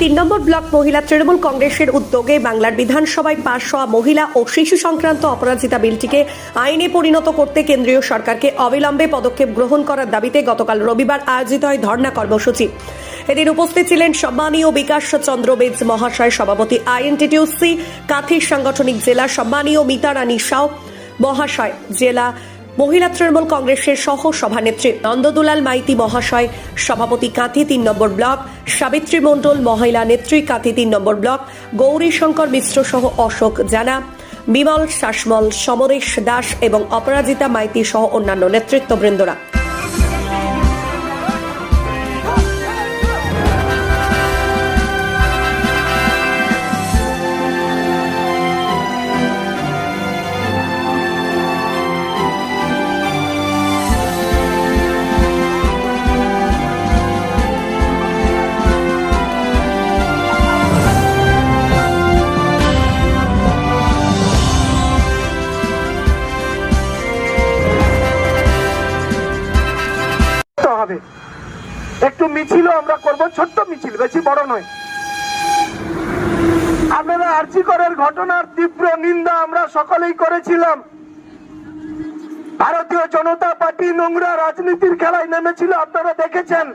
তিন নম্বর ব্লক মহিলা তৃণমূল কংগ্রেসের উদ্যোগে বাংলার বিধানসভায় পাশ হওয়া মহিলা ও শিশু সংক্রান্ত অপরাজিতা বিলটিকে আইনে পরিণত করতে কেন্দ্রীয় সরকারকে অবিলম্বে পদক্ষেপ গ্রহণ করার দাবিতে গতকাল রবিবার আয়োজিত হয় ধর্ণা কর্মসূচি। এদিন উপস্থিত ছিলেন সম্মানীয় বিকাশ চন্দ্র বেজ মহাশয় সভাপতি আইএনটিটিউসি, কাথির সাংগঠনিক জেলা সম্মানীয় মিতা রানী সাউ, মহাশয় জেলা মহিলা তৃণমূল কংগ্রেসের সহ সভানেত্রী নন্দদুলাল মাইতি মহাশয়, সভাপতি কাঁথি তিন নম্বর ব্লক, সাবিত্রী মণ্ডল মহিলা নেত্রী কাঁথি তিন নম্বর ব্লক গৌরী শঙ্কর মিশ্র সহ অশোক জানা, বিমল, শাসমল, সমরেশ দাস এবং অপরাজিতা মাইতি সহ অন্যান্য নেতৃত্ববৃন্দরা। হবে। একটু মিছিলও আমরা করব, ছোট্ট মিছিল, বেশি বড় নয়। আপনারা আর্চিকরের ঘটনার তীব্র নিন্দা আমরা সকলেই করেছিলাম। ভারতীয় জনতা পার্টি নোংরা রাজনীতির খেলায় নেমেছিল, আপনারা দেখেছেন।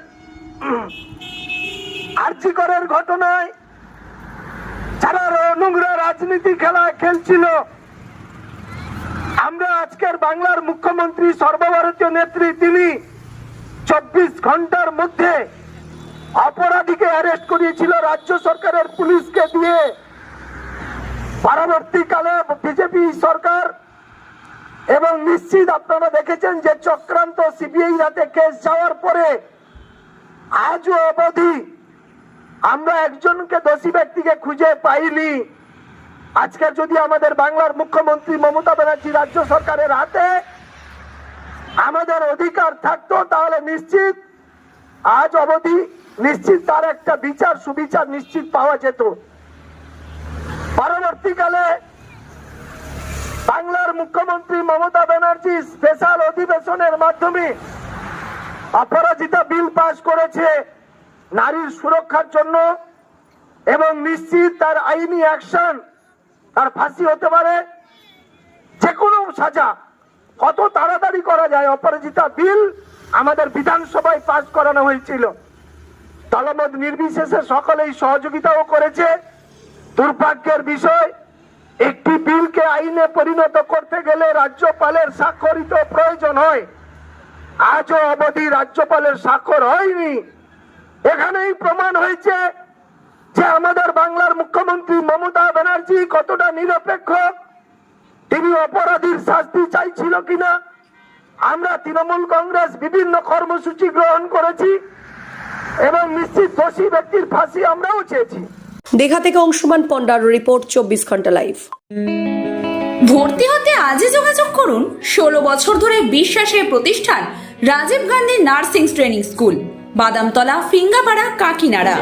আর্চিকরের ঘটনায় যারা নোংরা রাজনীতি খেলা খেলছিল, আমরা আজকের বাংলার মুখ্যমন্ত্রী সর্বভারতীয় নেত্রী তিনি চব্বিশ ঘণ্টার মধ্যে অপরাধীকে অ্যারেস্ট করিয়েছিল রাজ্য সরকারের পুলিশকে দিয়ে। পরবর্তীকালে বিজেপি সরকার এবং নিশ্চিত আপনারা দেখেছেন যে চক্রান্ত সিবিআই রাতে কেস যাওয়ার পরে আজও অবধি আমরা একজনকে দোষী ব্যক্তিকে খুঁজে পাইনি। আজকে যদি আমাদের বাংলার মুখ্যমন্ত্রী মমতা ব্যানার্জি রাজ্য সরকারের হাতে আমাদের অধিকার থাকতো, তাহলে নিশ্চিত, আজ অবধি নিশ্চিত তার একটা বিচার, সুবিচার নিশ্চিত পাওয়া যেত। পরবর্তীকালে বাংলার মুখ্যমন্ত্রী মমতা ব্যানার্জি স্পেশাল অধিবেশনের মাধ্যমে অপরাজিতা বিল পাশ করেছে নারীর সুরক্ষার জন্য এবং নিশ্চিত তার আইনি অ্যাকশন তার ফাঁসি হতে পারে, যে কোনো সাজা। কত তাড়াতাড়ি করা যায়? অপরাজিতা বিল আমাদের বিধানসভায় পাশ করানো হয়েছিল। দলমত নির্বিশেষে সকলেই সহযোগিতাও করেছে। দুর্ভাগ্যের বিষয়, একটি বিলকে আইনে পরিণত করতে গেলে রাজ্যপালের স্বাক্ষরিত প্রয়োজন হয়। আজও অবধি রাজ্যপালের স্বাক্ষর হয়নি। এখানেই প্রমাণ হয়েছে যে আমাদের বাংলার মুখ্যমন্ত্রী মমতা ব্যানার্জি কতটা নিরপেক্ষ তিনি অপরাধীর শাস্তি চাইছিল কিনা? আমরা তৃণমূল কংগ্রেস বিভিন্ন কর্মসূচি গ্রহণ করেছি এবং নিশ্চিত দোষী ব্যক্তির ফাঁসি আমরাও চেয়েছি। দীঘা থেকে অংশুমান পন্ডার রিপোর্ট চব্বিশ ঘণ্টা লাইভ। ভর্তি হতে আজই যোগাযোগ করুন। ষোলো বছর ধরে বিশ্বাসের প্রতিষ্ঠান Rajiv Gandhi nursing training school Badamtala Fingapara Kakinara.